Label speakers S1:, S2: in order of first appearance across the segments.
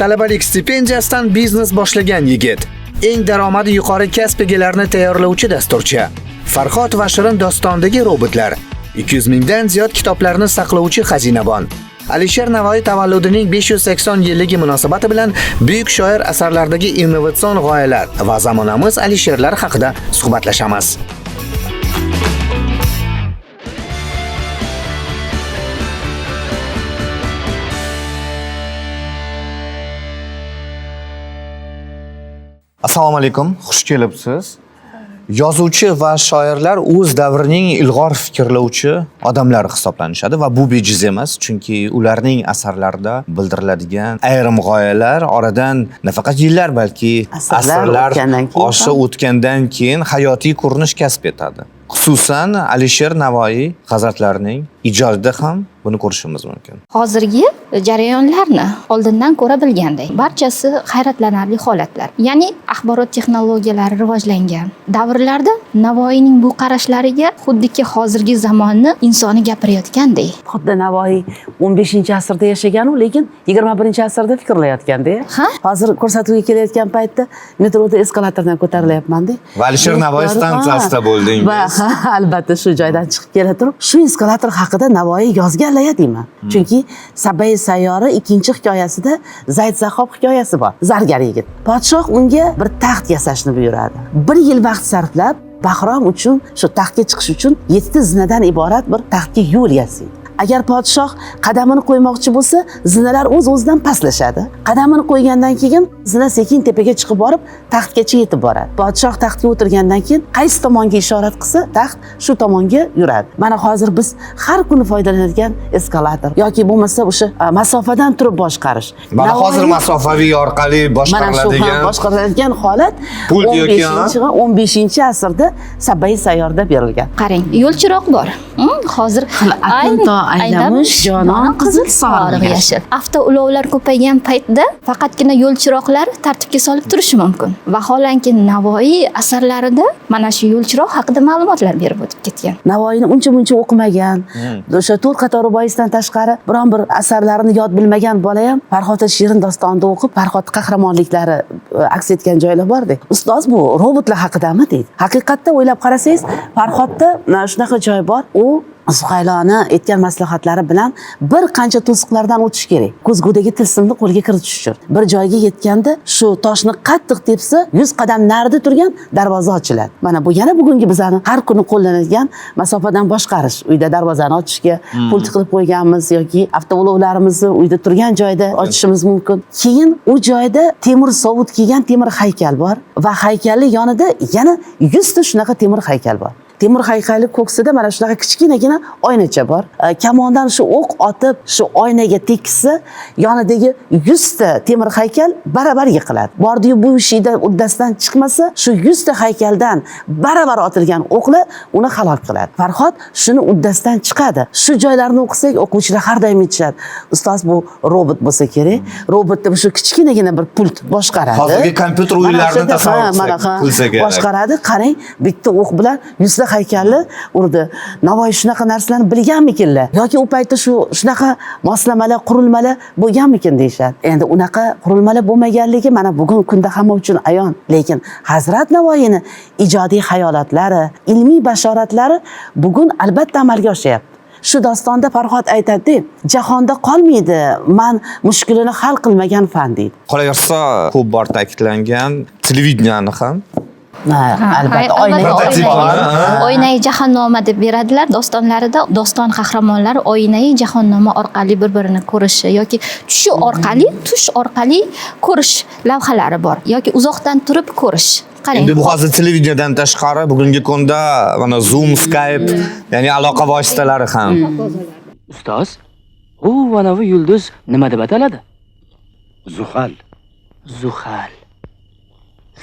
S1: talabalik stipendiyasidan biznes boshlagan yigit. Eng daromadi yuqori kasb egalarini tayyorlovchi dasturchi. Farhod va shirin dostondagi robotlar. 200 mingdan ziyod kitoblarni saqlovchi xazinabon. Alisher navoiy tavalludining 580 yilligi munosabati bilan buyuk shoir asarlaridagi innovatsion g'oyalar va zamonamiz alisherlar haqida suhbatlashamiz. Assalomu alaykum. Xush kelibsiz. Yozuvchi va shoirlar o'z davrining ilg'or fikrlovchi odamlari hisoblanishadi va bu bejiz emas chunki ularning asarlarida bildiriladigan ayrim g'oyalar oradan nafaqat yillar balki
S2: Asrlar ham.
S1: o'tgandan keyin hayotiy ko'rinish kasb etadi. Xususan alisher navoiy hazratlarining ijodida ham buni ko'rishimiz mumkin.
S3: Hozirgi jarayonlarni oldindan ko'ra bilganday barchasi hayratlanarli holatlar. Ya'ni axborot texnologiyalari rivojlangan. Davrlarda navoiyning bu qarashlariga xuddiki hozirgi zamonni insoni gapirayotganday.
S2: Xuddi navoiy 15 asrda yashaganu lekin 21 asrda fikrlayotganda
S3: Ha?
S2: hozir ko'rsatuvga kelayotgan paytda metroda eskalatordan ko'tarilyapmanda
S1: Alisher Navoiy stansiyasida bo'ldingiz.
S2: va ha, albatta shu joydan chiqib kela turib shu eskalator haqida navoiy yozganlar deyman chunki sabai sayyora ikkinchi hikoyasida zayd zahob hikoyasi bor. Zargar yigit. Podshoh unga bir taxt yasashni buyuradi. Bir yil vaqt sarflab bahrom uchun shu taxtga chiqish uchun yettita zinadan iborat bir taxtga yo'l yasaydi agar podshoh qadamini qo'ymoqchi bo'lsa zinalar o'z o'zidan pastlashadi. Qadamini qo'ygandan keyin zina sekin tepaga chiqib borib taxtgacha yetib boradi. Podshoh taxtga o'tirgandan keyin qaysi tomonga ishorat qilsa taxt shu tomonga yuradi. Mana hozir biz har kuni foydalanadigan eskalator yoki bo'lmasa o'sha a, masofadan turib boshqarish.
S1: Mana hozir masofaviy orqali
S2: mana shu
S1: boshqariladigan
S2: boshqariladigan holat
S1: Pult
S2: 15
S1: yoki,
S2: va 15 asrda sabai sayyorda berilgan.
S3: Qarang yo'l chiroq bor. Hmm, hozir
S2: to aylamush, jonon qizil soriq
S3: yashil. avtoulovlar ko'paygan paytda faqatgina yo'l chiroqlar tartibga solib turishi mumkin. Vaholanki navoiy asarlarida mana shu yo'l chiroq haqida ma'lumotlar berib o'tib ketgan.
S2: Navoiyni uncha muncha o'qimagan o'sha to'rt qator ruboiysidan tashqari biron bir asarlarini yod bilmagan bola ham farhod shirin dostonida o'qib farhod qahramonliklari e, aks etgan joylar borda ustoz bu robotlar haqidami deydi. Haqiqatda o'ylab qarasangiz farhodda e, shunaqa joy bor. U suhayloni aytgan maslahatlari bilan bir qancha to'siqlardan o'tish kerak. Ko'zgudagi tilsimni qo'lga kiritish uchun. Bir joyga yetganda shu toshni qattiq tepsa yuz qadam narida turgan darvoza ochiladi. Mana bu yana bugungi bizani har kuni qo'llanadigan masofadan boshqarish. Uyda darvozani ochishga pult qilib qo'yganmiz yoki avtoulovlarimizni uyda turgan joyda ochishimiz mumkin. Keyin u joyda temir sovut kiygan temir haykal bor va haykalni yonida yana yuzta shunaqa temir haykal bor temir haykalni ko'ksida mana shunaqa kichkinagina oynacha bor. E, kamondan shu o'q otib shu oynaga tekkizsa yonidagi yuzta temir haykal baravar yiqiladi. Bordiyu bu ishida uddasidan chiqmasa shu yuzta haykaldan baravar otilgan o'qlar uni halok qiladi. Farhod shuni uddasidan chiqadi. Shu joylarni o'qisak o'quvchilar har doim aytishadi ustoz bu robot bo'lsa kerak. Robotda shu kichkinagina bir pult boshqaradi.
S1: Hozirgi kompyuter o'yinlarini tasavvur qilsak,
S2: boshqaradi. Qarang bitta o'q bilan yuzta haykali urdi. Navoiy shunaqa narsalarni bilganmikinlar? Yoki u paytda shu shunaqa moslamalar qurilmalar bo'lganmikin deyishadi? Endi unaqa qurilmalar bo'lmaganligi mana bugungi kunda hamma uchun ayon. Lekin hazrat navoiyni ijodiy hayolotlari ilmiy bashoratlari bugun albatta amalga oshyapti. Shu dostonda farhod aytadida jahonda qolmaydi man mushkulini hal qilmagan fan deydi.
S1: Qolaversa ko'p bor ta'kidlangan televideniyani ham
S2: albatta
S3: Ay-
S2: oynaga
S3: albatta.
S1: Prototip
S2: oynaga-
S1: bor,
S3: oynai- jahannoma deb beradilar. Dostonlarida doston qahramonlari oynai jahannoma orqali bir birini ko'rishi yoki tushu orqali tush orqali ko'rish lavhalari bor yoki uzoqdan turib ko'rish. Qarang.
S1: Endi bu hozir televideniyadan tashqari bugungi kunda mana zoom skype ya'ni aloqa vositalari ham.
S4: Ustoz u manavi yulduz nima deb ataladi?
S5: Zuhal.
S4: zuhal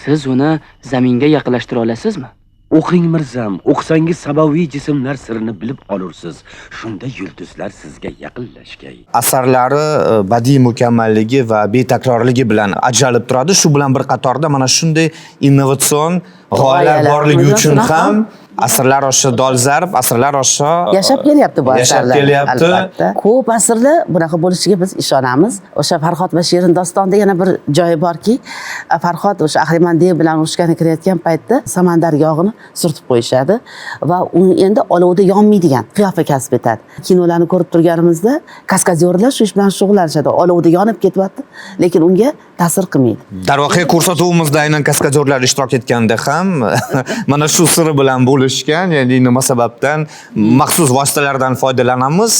S4: siz uni zaminga yaqinlashtira olasizmi?
S5: O'qing mirzam, o'qisangiz sabaviy jismlar sirini bilib olursiz. Shunda yulduzlar sizga yaqinlashgay.
S1: asarlari e, badiiy mukammalligi va betakrorligi bilan ajralib turadi. Shu bilan bir qatorda mana shunday innovatsion g'oyalar borligi uchun ham asrlar osha dolzarb asrlar osha
S2: yashab kelyapti bu
S1: yashab
S2: asarlar
S1: kelyapti.
S2: ko'p asrlar bunaqa bo'lishiga biz ishonamiz. O'sha farhod va shirin dostonida yana bir joyi borki farhod o'sha ahriman dev bilan urushgani kirayotgan paytda samandar yog'ini surtib qo'yishadi va u endi olovda yonmaydigan qiyofa kasb etadi. Kinolarni ko'rib turganimizda kaskadyorlar shu ish bilan shug'ullanishadi. Olovda yonib ketyapti lekin unga ta'sir qilmaydi.
S1: Darvoqe ko'rsatuvimizda aynan kaskadyorlar ishtirok etganda ham mana shu siri bilan bo'lishgan ya'ni nima sababdan maxsus vositalardan foydalanamiz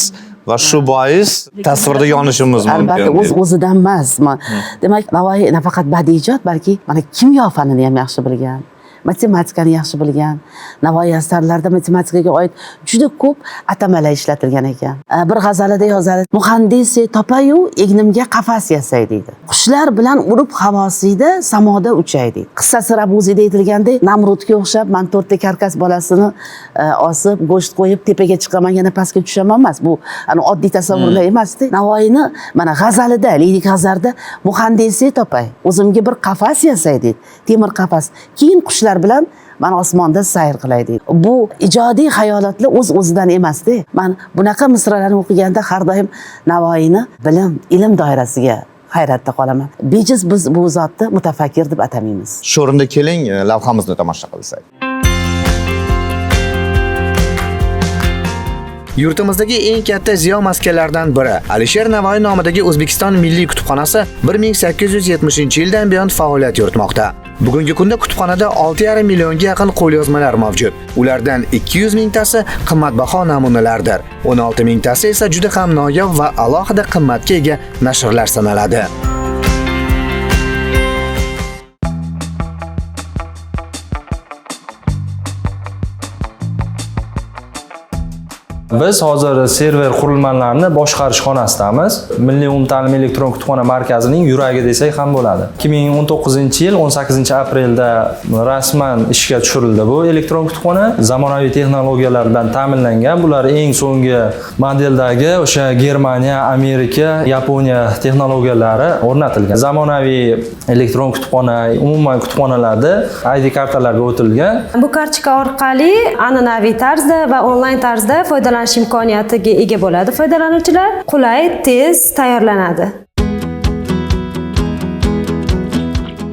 S1: va shu bois tasvirda yonishimiz
S2: albatta
S1: mumkin
S2: o'z o'zidan emas. Ma- demak navoiy nafaqat badiiy ijod balki mana kimyo fanini ham yaxshi bilgan matematikani yaxshi bilgan navoiy asarlarida matematikaga oid juda ko'p atamalar ishlatilgan ekan. Bir g'azalida yozadi muhandisi topayu egnimga qafas yasay deydi. Qushlar bilan urib havosiyda samoda uchay deydi. Qissasi rabuziyda aytilgandek namrudga o'xshab man to'rtta karkas bolasini e, osib go'sht qo'yib tepaga chiqaman yana pastga tushaman emas. Bu oddiy tasavvurlar emasda navoiyni mana g'azalida lirik g'azalda muhandisi topay o'zimga bir qafas yasay deydi. Temir qafas. Keyin qushlar bilan man osmonda sayr qilay deydi. Bu ijodiy hayolotlar o'z o'zidan emasda man bunaqa misralarni o'qiganda har doim navoiyni bilim ilm doirasiga hayratda qolaman. Bejiz biz bu zotni mutafakkir deb atamaymiz.
S1: Shu o'rinda keling lavhamizni tomosha qilsak.
S6: Yurtimizdagi eng katta ziyo maskanlaridan biri Alisher Navoiy nomidagi O'zbekiston Milliy kutubxonasi 1870-yildan buyon faoliyat yuritmoqda. Bugungi kunda kutubxonada 6,5 millionga yaqin qo'lyozmalar mavjud. Ulardan 200 mingtasi qimmatbaho namunalardir. 16 mingtasi esa juda ham noyob va alohida qimmatga ega nashrlar sanaladi.
S7: Biz hozir server qurilmalarini boshqarish xonasidamiz. Milliy umumta'lim elektron kutubxona markazining yuragi desak ham bo'ladi. 2019-yil 18-aprelda rasman ishga tushirildi bu elektron kutubxona. Zamonaviy texnologiyalar bilan ta'minlangan. Bular eng so'nggi modeldagi o'sha Germaniya, Amerika, Yaponiya texnologiyalari o'rnatilgan. Zamonaviy elektron kutubxona umuman kutubxonalarda ID kartalarga o'tilgan.
S8: Bu kartochka orqali an'anaviy tarzda va onlayn tarzda foydalanish imkoniyatiga ega bo'ladi foydalanuvchilar. Qulay, tez tayyorlanadi.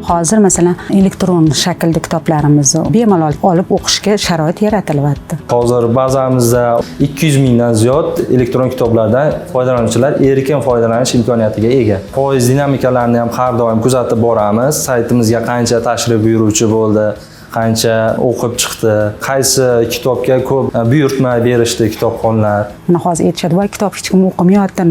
S9: hozir masalan elektron shaklda kitoblarimizni bemalol olib o'qishga sharoit yaratilyapti
S7: Hozir bazamizda 200 mingdan ziyod elektron kitoblardan foydalanuvchilar erkin foydalanish imkoniyatiga ega. Foiz dinamikalarini ham har doim kuzatib boramiz. Saytimizga qancha tashrif buyuruvchi bo'ldi, qancha o'qib chiqdi, qaysi kitobga ko'p buyurtma berishdi kitobxonlar.
S9: mana hozir aytishadi voy kitob hech kim o'qimayapti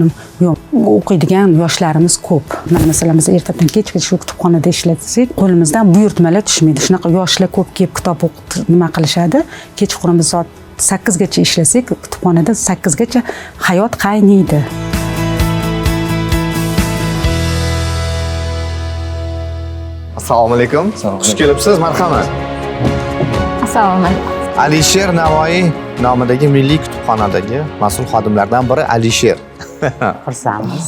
S9: yo'q o'qiydigan yoshlarimiz ko'p. Mana masalan biz ertadan kechgacha shu kutubxonada ishlatsak qo'limizdan buyurtmalar tushmaydi. Shunaqa yoshlar ko'p kelib kitob o'qib nima qilishadi? Kechqurun biz soat sakkizgacha ishlasak kutubxonada sakkizgacha hayot qaynaydi
S1: assalomu alaykum. Xush kelibsiz marhamat
S3: assalomu alaykum
S1: alisher navoiy nomidagi milliy kutubxonadagi mas'ul xodimlardan biri alisher
S2: xursandmiz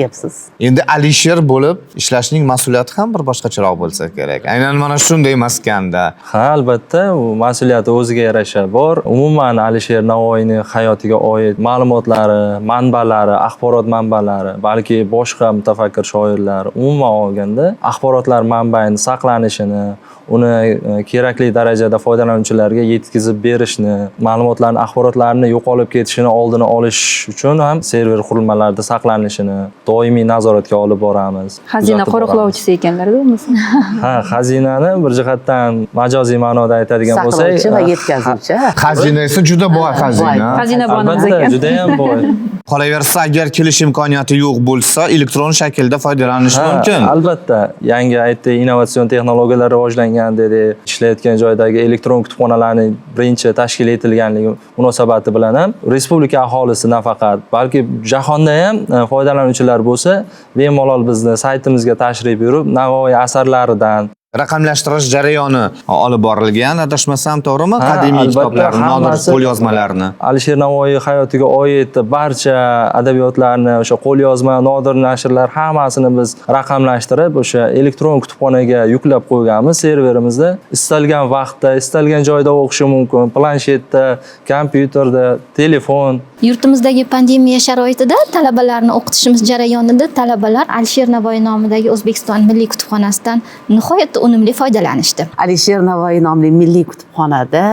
S2: kelibsiz
S1: endi alisher bo'lib ishlashning mas'uliyati ham bir boshqacharoq bo'lsa kerak. Aynan mana shunday maskanda.
S7: Ha, albatta, u mas'uliyati o'ziga yarasha bor. Umuman Alisher Navoiyning hayotiga oid ma'lumotlari, manbalari, axborot manbalari, balki boshqa mutafakkir shoirlar umuman olganda axborotlar manbaini saqlanishini, uni e, kerakli darajada foydalanuvchilarga yetkazib berishni, ma'lumotlarni, axborotlarni yo'qolib ketishini oldini olish uchun ham server qurilmalarida saqlanishini doimiy nazoratga olib boramiz.
S10: xazina qo'riqlovchisi ekanlar bo'lmasa
S7: Ha, xazinani bir jihatdan majoziy ma'noda aytadigan bo'lsak,
S2: saqlovchi va yetkazuvchi.
S1: xazina esa juda boy xazina.
S10: Xazina
S7: albatta
S10: ekan.
S7: juda ham boy.
S1: qolaversa agar kelish imkoniyati yo'q bo'lsa elektron shaklda foydalanish mumkin.
S7: albatta. Yangi aytdi innovatsion texnologiyalar rivojlangan dedi. Ishlayotgan joydagi elektron kutubxonalarning birinchi tashkil etilganligi munosabati bilan ham respublika aholisi nafaqat balki jahonda ham e, foydalanuvchilar bo'lsa bemalol bizni saytimizga tashrif buyurib navoiy asarlaridan
S1: raqamlashtirish jarayoni olib borilgan. Adashmasam to'g'rimi? Qadimiy kitoblarni nodir qo'lyozmalarni
S7: alisher navoiy hayotiga oid barcha adabiyotlarni o'sha qo'lyozma nodir nashrlar hammasini biz raqamlashtirib o'sha elektron kutubxonaga yuklab qo'yganmiz. Serverimizda istalgan vaqtda istalgan joyda o'qishi mumkin. Planshetda kompyuterda telefon.
S3: Yurtimizdagi pandemiya sharoitida talabalarni o'qitishimiz jarayonida talabalar Alisher Navoiy nomidagi O'zbekiston Milliy kutubxonasidan nihoyatda unumli foydalanishdi.
S2: alisher navoiy nomli milliy kutubxonada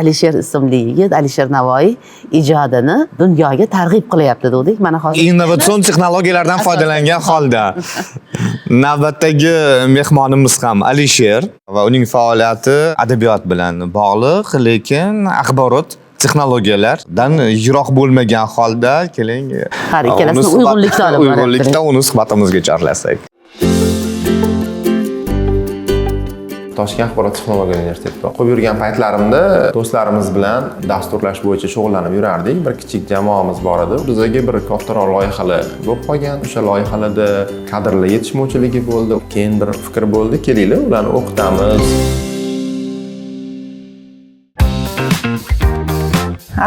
S2: alisher ismli yigit alisher navoiy ijodini dunyoga targ'ib qilyapti dedik mana hozir
S1: innovatsion texnologiyalardan foydalangan holda. Navbatdagi mehmonimiz ham alisher va uning faoliyati adabiyot bilan bog'liq lekin axborot texnologiyalardan yiroq bo'lmagan holda keling
S2: Har ikkalasini uyg'unlikda olib
S1: uyg'unlikda uni suhbatimizga chorlasak
S10: toshkent axborot texnologiya universitetida o'qib yurgan paytlarimda do'stlarimiz bilan dasturlash bo'yicha shug'ullanib yurardik. Bir kichik jamoamiz bor edi. Bizaga bir kattaroq loyihalar bo'lib qolgan. O'sha loyihalarda kadrlar yetishmovchiligi bo'ldi. Keyin bir fikr bo'ldi kelinglar ularni o'qitamiz.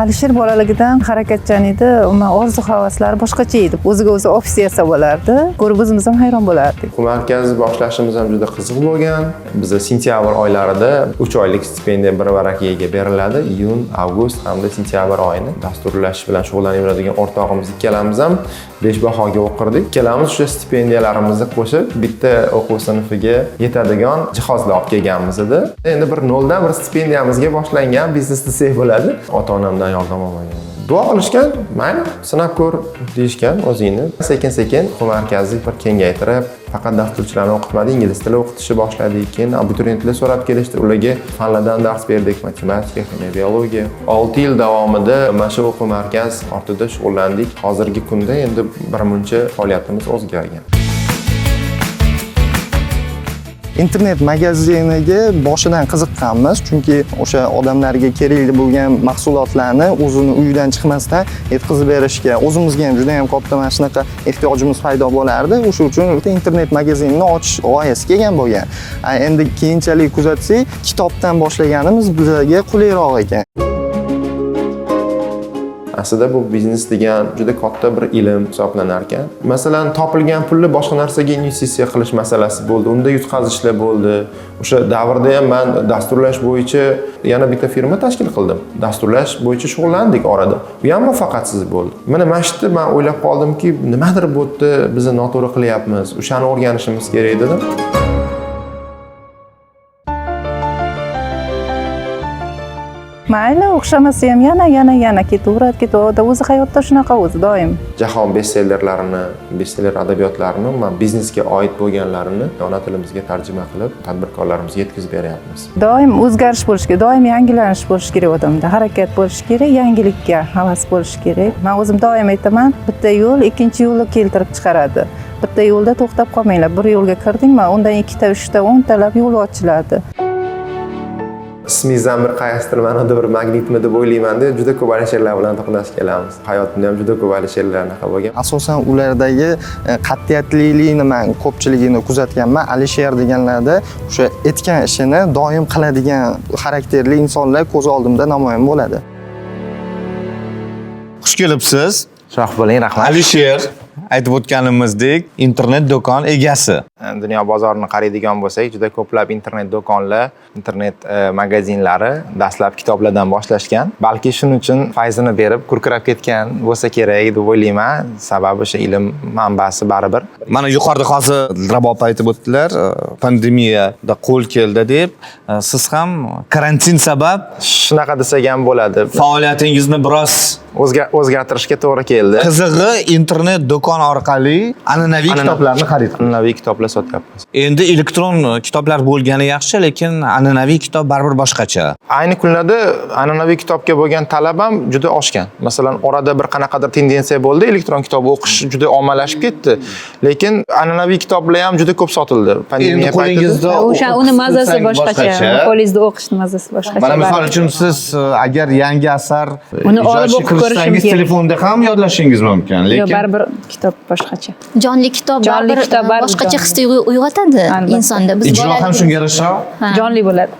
S11: Alisher bolaligidan harakatchan edi umuman orzu havaslari boshqacha edi o'ziga o'zi ofis yasab olardi ko'rib o'zimiz ham hayron bo'lardik.
S10: Markazni boshlashimiz ham juda qiziq bo'lgan. Biza sentyabr oylarida uch oylik stipendiya bir varakaga beriladi. Iyun avgust hamda sentyabr oyini dasturlash bilan shug'ullanib yuradigan o'rtog'imiz ikkalamiz ham besh bahoga o'qirdik. Ikkalamiz o'sha stipendiyalarimizni qo'shib bitta o'quv sinfiga yetadigan jihozlar olib kelganmiz edi. Endi bir noldan bir stipendiyamizga boshlangan biznes desak bo'ladi. Ota onamdan yordam olmagan duo qilishgan mayli sinab ko'r deyishgan o'zingni sekin sekin o'quv markazni bir kengaytirib faqat dasturchilarni o'qitmadi ingliz tili o'qitishni boshladik keyin abituriyentlar so'rab kelishdi. Ularga fanlardan dars berdik matematika ximiya biologiya. Olti yil davomida mana shu o'quv markaz ortida shug'ullandik. Hozirgi kunda endi birmuncha faoliyatimiz o'zgargan.
S12: İnternet magaziniga boshidan qiziqqanmiz. Chunki o'sha odamlarga kerakli bo'lgan mahsulotlarni o'zini uyidan chiqmasdan yetkazib berishga o'zimizga ham juda yam katta mana shunaqa ehtiyojimiz paydo bo'lardi. O'sha uchun internet magazinni ochish g'oyasi kelgan bo'lgan. Endi keyinchalik kuzatsak kitobdan boshlaganimiz bizlarga qulayroq ekan
S10: aslida bu biznes degan juda katta bir ilm hisoblanar ekan masalan topilgan pulni boshqa narsaga investitsiya qilish masalasi bo'ldi unda yutqazishlar bo'ldi. O'sha davrda ham man dasturlash bo'yicha yana bitta firma tashkil qildim. Dasturlash bo'yicha shug'ullandik orada. Bu ham muvaffaqiyatsiz bo'ldi. Mana mana shu yerda man o'ylab qoldimki nimadir bu yerda noto'g'ri qilyapmiz o'shani o'rganishimiz kerak dedim.
S11: Mayli o'xshamasa ham yana yana yana. Ketaveradi ketaveradi o'zi hayotda shunaqa o'zi doim.
S10: Jahon bestsellerlarini bestseller adabiyotlarini man biznesga oid bo'lganlarini ona tilimizga tarjima qilib tadbirkorlarimizga yetkazib beryapmiz.
S11: Doim o'zgarish bo'lishi kerak doim yangilanish bo'lishi kerak odamda. Harakat bo'lishi kerak yangilikka havas bo'lishi kerak. Man o'zim doim aytaman bitta yo'l ikkinchi yo'lni keltirib chiqaradi. Bitta yo'lda to'xtab qolmanglar. Bir yo'lga kirdingmi undan ikkita uchta o'ntalab yo'l ochiladi
S10: ismingizdan bir qaysidir ma'noda bir magnitmi deb o'ylaymanda juda ko'p alisherlar bilan to'qnash kelamiz. Hayotimda ham juda ko'p alisherlar anaqa bo'lgan.
S12: Asosan ulardagi e, qat'iyatlilikni man ko'pchiligini kuzatganman. Alisher deganlarda o'sha aytgan ishini doim qiladigan xarakterli insonlar ko'z oldimda namoyon bo'ladi.
S1: Xush kelibsiz.
S12: Sog' bo'ling rahmat.
S1: Alisher aytib o'tganimizdek internet do'kon egasi.
S10: Dunyo bozorini qaraydigan bo'lsak juda ko'plab internet do'konlar internet e, magazinlari dastlab kitoblardan boshlashgan. Balki shuning uchun fayzini berib kurkirab ketgan bo'lsa kerak deb o'ylayman. Sababi o'sha ilm manbasi baribir.
S1: Mana yuqorida hozir rabob aytib o'tdilar e, pandemiyada qo'l keldi deb. E, siz ham karantin sabab
S10: shunaqa desak ham bo'ladi.
S1: faoliyatingizni biroz
S10: o'zga- o'zgartirishga to'g'ri keldi.
S1: qizig'i internet do'kon orqali an'anaviy
S10: An'ana-
S1: kitoblarni xarid qilasiz.
S10: an'anaviy kitoblar sotyapmiz.
S1: Endi elektron kitoblar bo'lgani yaxshi lekin an'anaviy kitob baribir boshqacha.
S10: Ayni kunlarda an'anaviy kitobga bo'lgan talab ham juda oshgan. Masalan orada bir qanaqadir tendensiya bo'ldi elektron kitob o'qish juda ommalashib ketdi. Lekin an'anaviy kitoblar ham juda ko'p sotildi. Pandemiya paytida
S11: o'sha uni mazasi boshqacha. qo'lingizda o'qishni mazasi boshqacha.
S1: Mana misol uchun siz e, agar yangi asar
S11: Uni
S1: ijod
S11: olib o'qib kerak.
S1: telefonda ham yodlashingiz mumkin lekin
S11: baribir kitob kitob boshqacha.
S3: Jonli kitob
S11: Jonli kitob
S3: e,
S11: baribir
S3: boshqacha his tuyg'u uyg'otadi insonda. Biz
S1: ijro ham
S3: bolalik-
S1: shunga yarasha.
S3: Ha.
S11: jonli bo'ladi.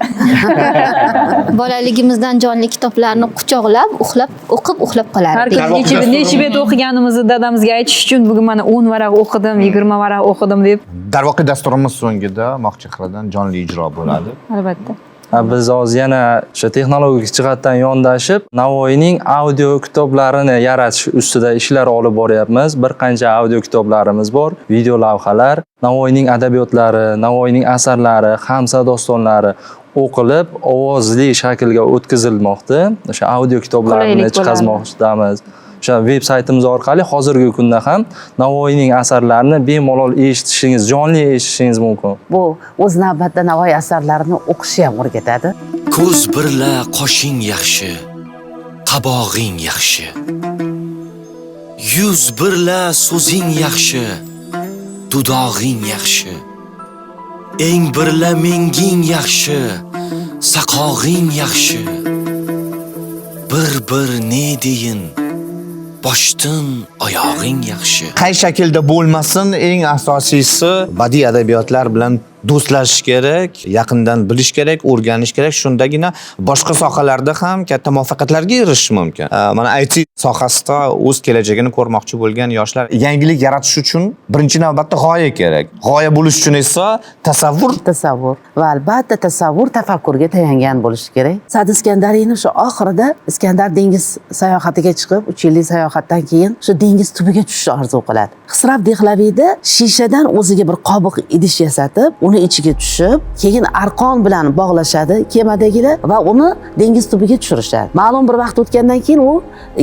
S3: Bolaligimizdan jonli kitoblarni quchoqlab uxlab o'qib uxlab
S11: har
S3: qolardik
S11: kuni necha bet necha bet o'qiganimizni dadamizga aytish uchun bugun mana o'n varaq o'qidim yigirma varaq o'qidim deb.
S1: Darvoqe dasturimiz so'ngida moqchiqiradan jonli ijro bo'ladi.
S11: Albatta
S7: biz hozir yana o'sha texnologik jihatdan yondashib navoiyning audio kitoblarini yaratish ustida ishlar olib boryapmiz. Bir qancha audio kitoblarimiz bor video lavhalar navoiyning adabiyotlari navoiyning asarlari hamsa dostonlari o'qilib ovozli shaklga o'tkazilmoqda. O'sha audio kitoblarni chiqazmoqdamiz o'sha veb saytimiz orqali hozirgi kunda ham navoiyning asarlarini bemalol eshitishingiz jonli eshitishingiz mumkin.
S2: Bu o'z navbatida navoiy asarlarini o'qishni ham o'rgatadi.
S13: Ko'z birla qoshing yaxshi qabog'ing yaxshi. Yuz birla so'zing yaxshi dudog'ing yaxshi. Eng birla menging yaxshi saqog'ing yaxshi. Bir bir ne deyin boshdan oyog'ing yaxshi.
S1: Qay shaklda bo'lmasin eng asosiysi badiiy adabiyotlar bilan do'stlashish kerak yaqindan bilish kerak o'rganish kerak. Shundagina boshqa sohalarda ham katta muvaffaqiyatlarga erishish mumkin. Mana it sohasida o'z kelajagini ko'rmoqchi bo'lgan yoshlar yangilik yaratish uchun birinchi navbatda g'oya kerak. G'oya bo'lish uchun esa tasavvur.
S2: Tasavvur va albatta tasavvur tafakkurga tayangan bo'lishi kerak. Sad iskandariyni o'sha oxirida iskandar dengiz sayohatiga chiqib uch yillik sayohatdan keyin o'sha dengiz tubiga tushishni orzu qiladi. Hisrab dehlaviyda shishadan o'ziga bir qobiq idish yasatib uni ichiga tushib keyin arqon bilan bog'lashadi kemadagilar va uni dengiz tubiga tushirishadi. Ma'lum bir vaqt o'tgandan keyin u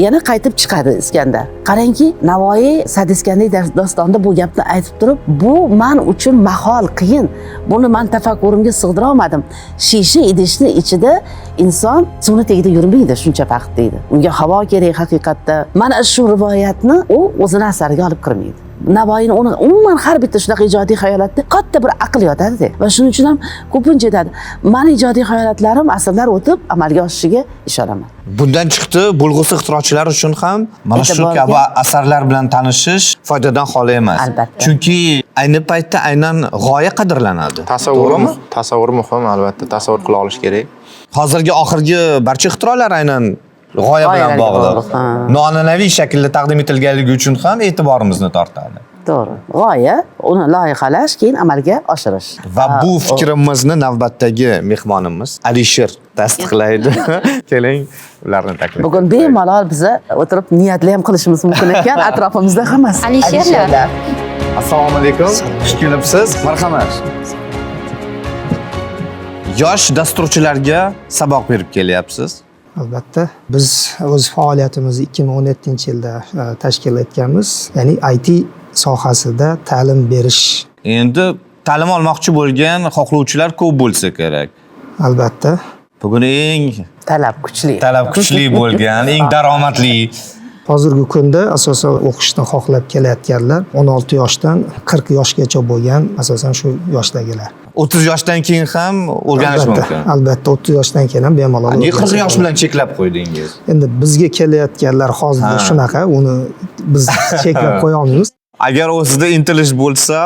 S2: yana qaytib chiqadi iskandar. Qarangki navoiy sad iskandariy dostonida bu gapni aytib turib bu man uchun mahol qiyin. Buni man tafakkurimga sig'dira olmadim shisha idishni ichida inson suvni tagida yurmaydi shuncha vaqt deydi. Unga havo kerak haqiqatda. Mana shu rivoyatni u o'zini asariga olib kirmaydi. Navoiyni uni umuman har bitta shunaqa ijodiy hayolotda katta bir aql yotadida. Va shuning uchun ham ko'pincha aytadi mani ijodiy hayolotlarim asrlar o'tib amalga oshishiga ishonaman.
S1: Bundan chiqdi bo'lg'usi ixtirochilar uchun ham mana shu kabi asarlar bilan tanishish foydadan xoli emas.
S2: Albatta.
S1: chunki ayni paytda aynan g'oya qadrlanadi.
S10: Tasavvur
S1: To'g'rimi?
S10: tasavvur muhim albatta. Tasavvur qila olish kerak.
S1: Hozirgi oxirgi barcha ixtirolar aynan g'oya bilan bog'liq. noan'anaviy shaklda taqdim etilganligi uchun ham e'tiborimizni tortadi.
S2: To'g'ri. G'oya uni loyihalash keyin amalga oshirish.
S1: Va bu fikrimizni navbatdagi mehmonimiz alisher tasdiqlaydi. Keling ularni taklif
S2: bugun bemalol biza o'tirib niyatli ham qilishimiz mumkin ekan atrofimizda hammasi.
S3: Alisherlar.
S1: assalomu alaykum. Xush kelibsiz. Marhamat. Yosh dasturchilarga saboq berib kelyapsiz
S14: albatta. Biz o'z faoliyatimizni ikki ming o'n yettinchi yilda e, tashkil etganmiz. Ya'ni it sohasida ta'lim berish.
S1: Endi ta'lim olmoqchi bo'lgan xohlovchilar ko'p bo'lsa kerak.
S14: Albatta.
S1: Bugun eng
S2: talab kuchli.
S1: talab kuchli bo'lgan eng daromadli
S14: hozirgi kunda asosan o'qishni xohlab kelayotganlar o'n olti yoshdan qirq yoshgacha bo'lgan asosan shu yoshdagilar.
S1: o'ttiz yoshdan keyin ham o'rganish mumkin.
S14: albatta o'ttiz yoshdan keyin ham bemalol
S1: nega qirq yosh bilan cheklab qo'ydingiz?
S14: Endi bizga kelayotganlar hozir shunaqa uni biz cheklab qo'ya olmaymiz.
S1: Agar o'zida intilish bo'lsa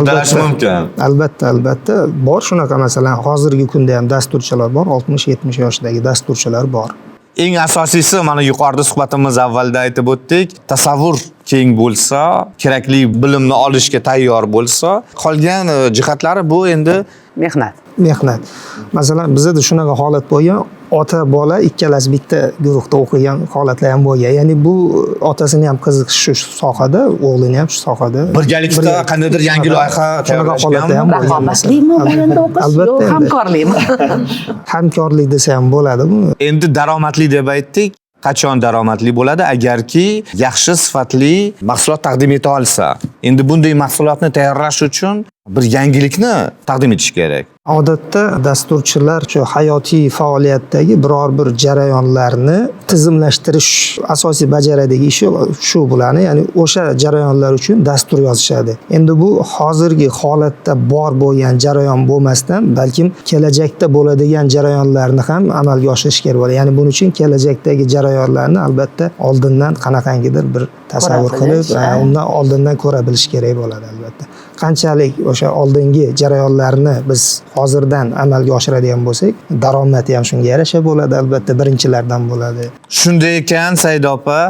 S1: uddalash mumkin.
S14: albatta albatta. Bor shunaqa masalan hozirgi kunda ham dasturchilar bor oltmish yetmish yoshdagi dasturchilar bor
S1: eng asosiysi mana yuqorida suhbatimiz avvalida aytib o'tdik tasavvur keng bo'lsa kerakli bilimni olishga tayyor bo'lsa qolgan e, jihatlari bu endi
S2: mehnat.
S14: Mehnat. Masalan bizada shunaqa holat bo'lgan ota bola ikkalasi bitta guruhda o'qigan holatlar ham bo'lgan. Ya'ni bu otasini ham qiziqishi shu sohada o'g'lini ham shu sohada.
S1: Birgalikda qandaydir yangi loyiha
S14: shunaqa holatlar ham
S2: raqobatlikmi
S14: Albatta
S2: hamkorlikmi
S14: hamkorlik desa ham bo'ladi bu.
S1: Endi daromadli deb aytdik. Qachon daromadli bo'ladi? Agarki yaxshi sifatli mahsulot taqdim eta olsa. Endi bunday mahsulotni tayyorlash uchun bir yangilikni taqdim etish kerak.
S14: Odatda dasturchilar shu hayotiy faoliyatdagi biror bir jarayonlarni tizimlashtirish asosiy bajaradigan ishi shu bo'ladi. Ya'ni o'sha jarayonlar uchun dastur yozishadi. Endi bu hozirgi holatda bor bo'lgan jarayon bo'lmasdan balkim kelajakda bo'ladigan jarayonlarni ham amalga oshirish kerak bo'ladi. Ya'ni buning uchun kelajakdagi jarayonlarni albatta oldindan qanaqangidir bir tasavvur qilib undan oldindan ko'ra bilish kerak bo'ladi albatta qanchalik o'sha oldingi jarayonlarni biz hozirdan amalga oshiradigan bo'lsak daromad ham shunga yarasha bo'ladi albatta birinchilardan bo'ladi.
S1: Shunday ekan saida opa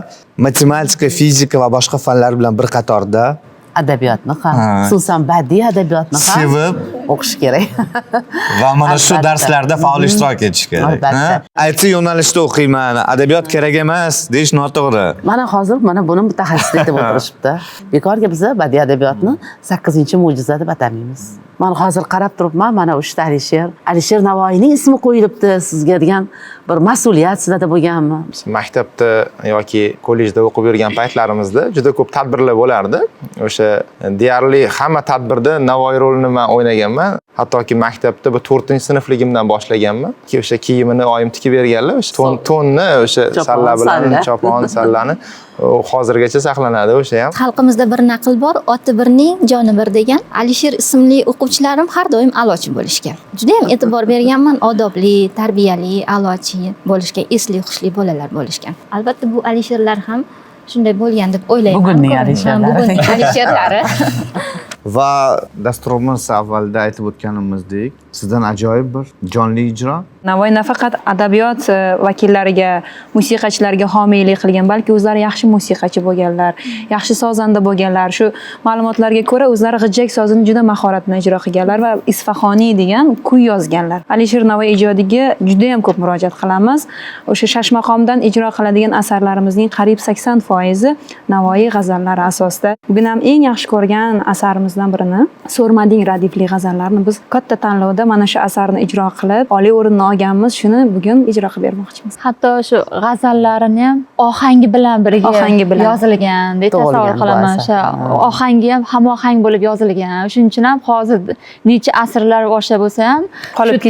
S1: matematika fizika va boshqa fanlar bilan bir qatorda
S2: adabiyotni ham
S1: Ha.
S2: xususan badiiy adabiyotni ham
S1: Sevib.
S2: o'qish kerak.
S1: Va mana shu darslarda faol ishtirok etish kerak? IT yo'nalishida o'qiyman. Adabiyot kerak emas deyish noto'g'ri.
S2: Mana hozir mana buni mutaxassislik deb o'tirishibdi. Bekorga biza badiiy adabiyotni sakkizinchi mo'jiza deb atamaymiz mana hozir qarab turibman mana uchta alisher. Alisher navoiyning ismi qo'yilibdi sizga degan bir mas'uliyat sizlarda bo'lganmi
S10: maktabda yoki kollejda o'qib yurgan paytlarimizda juda ko'p tadbirlar bo'lardi. O'sha deyarli hamma tadbirda navoiy rolini man o'ynaganman. Hattoki maktabda bir to'rtinchi sinfligimdan boshlaganman. O'sha kiyimini oyim tikib berganlar o'sha to'n to'nni o'sha salla bilan chopon sallani hozirgacha saqlanadi o'sha ham.
S3: Xalqimizda bir naql bor oti birning joni bir degan. Alisher ismli o'quvchilarim har doim a'lochi bo'lishgan. Judayam e'tibor berganman odobli tarbiyali a'lochi bo'lishgan esli hushli bolalar bo'lishgan albatta bu alisherlar ham shunday bo'lgan deb o'ylayman.
S2: Bugunning alisherlari.
S3: bugunning alisherlari?
S1: Va dasturimiz avvalda aytib o'tganimizdek sizdan ajoyib bir jonli ijro
S15: navoiy nafaqat adabiyot e, vakillariga musiqachilarga homiylik qilgan balki o'zlari yaxshi musiqachi bo'lganlar yaxshi sozanda bo'lganlar. Shu ma'lumotlarga ko'ra o'zlari g'ijjak sozini juda mahorat bilan ijro qilganlar va isfahoniy degan kuy yozganlar. Alisher navoiy ijodiga juda ham ko'p murojaat qilamiz. O'sha shashmaqomdan ijro qiladigan asarlarimizning qariyb sakson foizi navoiy g'azallari asosida. Bugun ham eng yaxshi ko'rgan asarimizdan birini so'rmading radifli g'azallarni biz katta tanlovda mana shu asarni ijro qilib oliy o'rinni olganmiz. Shuni bugun ijro qilib bermoqchimiz.
S16: Hatto shu g'azallarini ham ohangi bilan birga
S15: Ohangi bilan.
S16: yozilgan deb tasavvur qilaman. o'sha
S15: Ha.
S16: ohangi ham hamohang bo'lib yozilgan. Shuning uchun ham hozir necha asrlar boshlab bo'lsa ham
S15: Qolib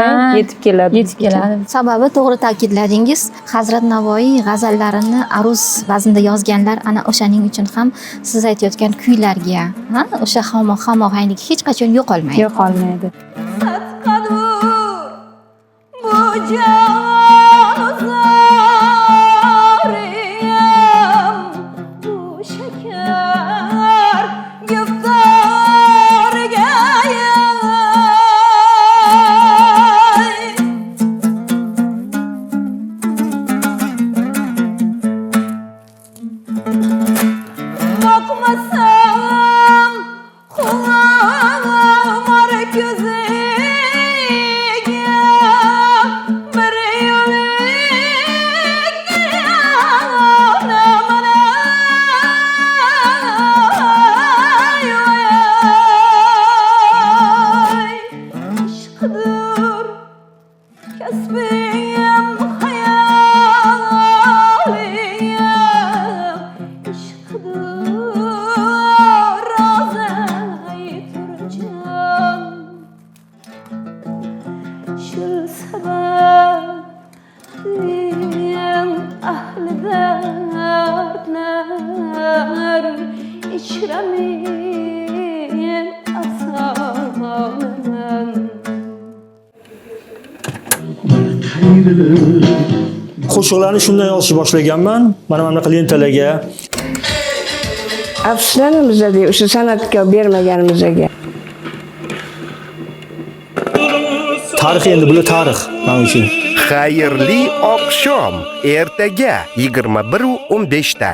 S16: ha,
S15: yetib keladi.
S16: yetib keladi.
S3: Sababi to'g'ri ta'kidladingiz hazrat navoiy g'azallarini aruz vaznida yozganlar ana o'shaning uchun ham siz aytayotgan kuylarga ha, o'sha hamo- hamohanglik hech qachon yo'qolmaydi.
S15: Yo'qolmaydi
S17: Jauh.
S18: Qo'shiqlarni shunday yozishni boshlaganman. Mana bunaqa lentalarga
S19: afsuslanamiz o'sha san'atga bermaganimizga.
S18: Tarix endi bular tarix. Man uchun
S20: xayrli oqshom. Ertaga 21:15 ta